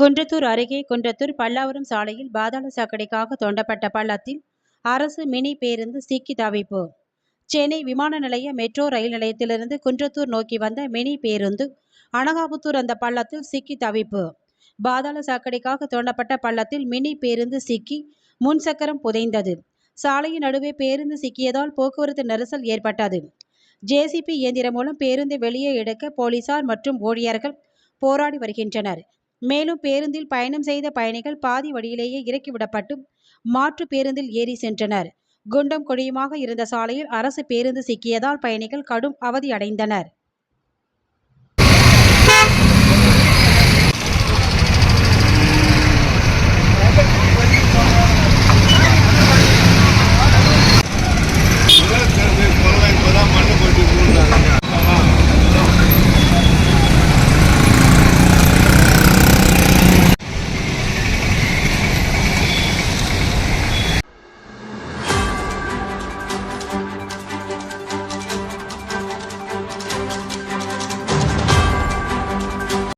குன்றத்தூர் அருகே குன்றத்தூர் பல்லாவரம் சாலையில் பாதாள சாக்கடைக்காக தோண்டப்பட்ட பள்ளத்தில் அரசு மினி பேருந்து சிக்கி தவிப்பு. சென்னை விமான நிலைய மெட்ரோ ரயில் நிலையத்திலிருந்து குன்றத்தூர் நோக்கி வந்த மினி பேருந்து அனகாபுத்தூர் அந்த பள்ளத்தில் சிக்கி தவிப்பு. பாதாள சாக்கடைக்காக தோண்டப்பட்ட பள்ளத்தில் மினி பேருந்து சிக்கி முன்சக்கரம் புதைந்தது. சாலையின் நடுவே பேருந்து சிக்கியதால் போக்குவரத்து நெரிசல் ஏற்பட்டது. ஜேசிபி இயந்திரம் மூலம் பேருந்தை வெளியே எடுக்க போலீசார் மற்றும் ஊழியர்கள் போராடி வருகின்றனர். மேலும் பேருந்தில் பயணம் செய்த பயணிகள் பாதி வழியிலேயே இறக்கிவிடப்பட்டு மாற்று பேருந்தில் ஏறி சென்றனர். குண்டும் குழியுமாக இருந்த சாலையில் அரசு பேருந்து சிக்கியதால் பயணிகள் கடும் அவதி அடைந்தனர்.